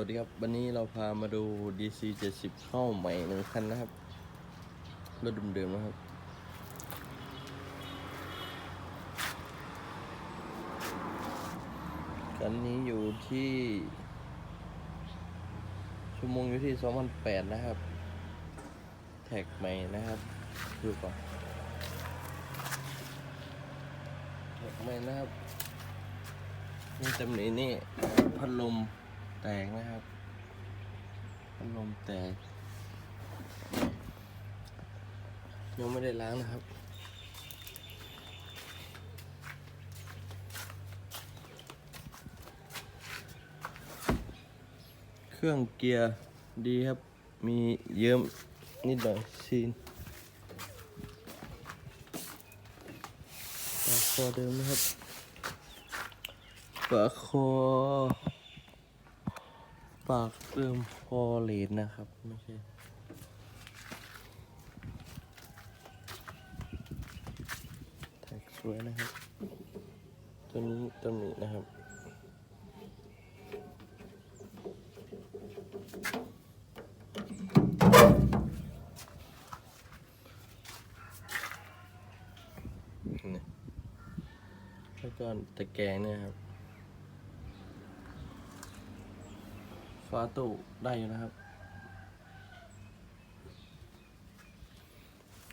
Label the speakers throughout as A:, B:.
A: วัสดีครับ วันนี้เราพามาดู DC 70 เข้าใหม่หนึ่งคันนะครับ รถเดิมๆนะครับ คันนี้อยู่ที่ ชั่วโมงอยู่ที่ 2008 นะครับ แท็กใหม่นะครับ ดูก่อนแท็กใหม่นะครับ นี่ตำหนินี่พัดลม แตกนะครับพัดลมแตก ยังไม่ได้ล้างนะครับ เครื่องเกียร์ดีครับ มีเยิ้มนิดหน่อยซีนปากคอเดิมนะครับปากคอ ปากเริ่มพอเลนนะครับ ไม่ใช่แท็กสวยนะครับ ตัวนี้ตัวนี้นะครับนี่แล้วก็ตะแกรงเนี่ยครับาตู้ได้อยู่นะครับ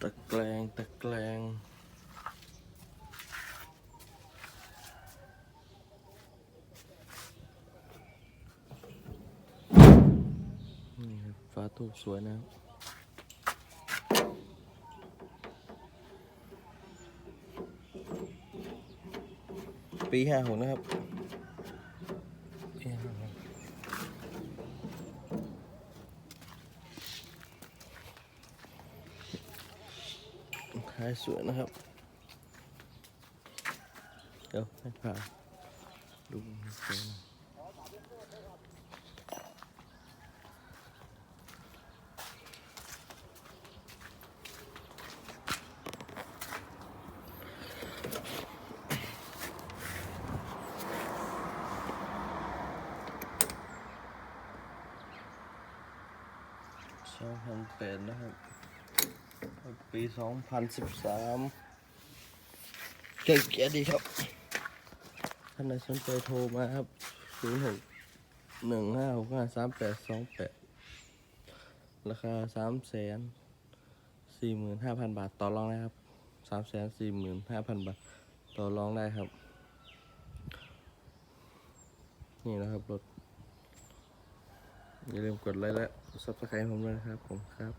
A: ตะแกรงตะแกรงนี่ครับฟ้าตู้สวยนะครับปีห้าหกนะครับปีห้าหก ท้ายสวยนะครับ เดี๋ยวให้ผ่าดูสวยนะสองพันแปดนะครับ ปีสองพันสิบสามเก่งเกียดีครับท่านใดสนใจโทรมาครับศูนย์หกหนึ่งห้าหกห้าสามแปดสองแปดราคาสามแสนสี่หมื่นห้าพันบาทต่อรองได้ครับสามแสนสี่หมื่นห้าพันบาทต่อรองได้ครับ นี่นะครับรถอย่าลืมกดไลค์และซับสไครต์ผมด้วยนะครับผมครับ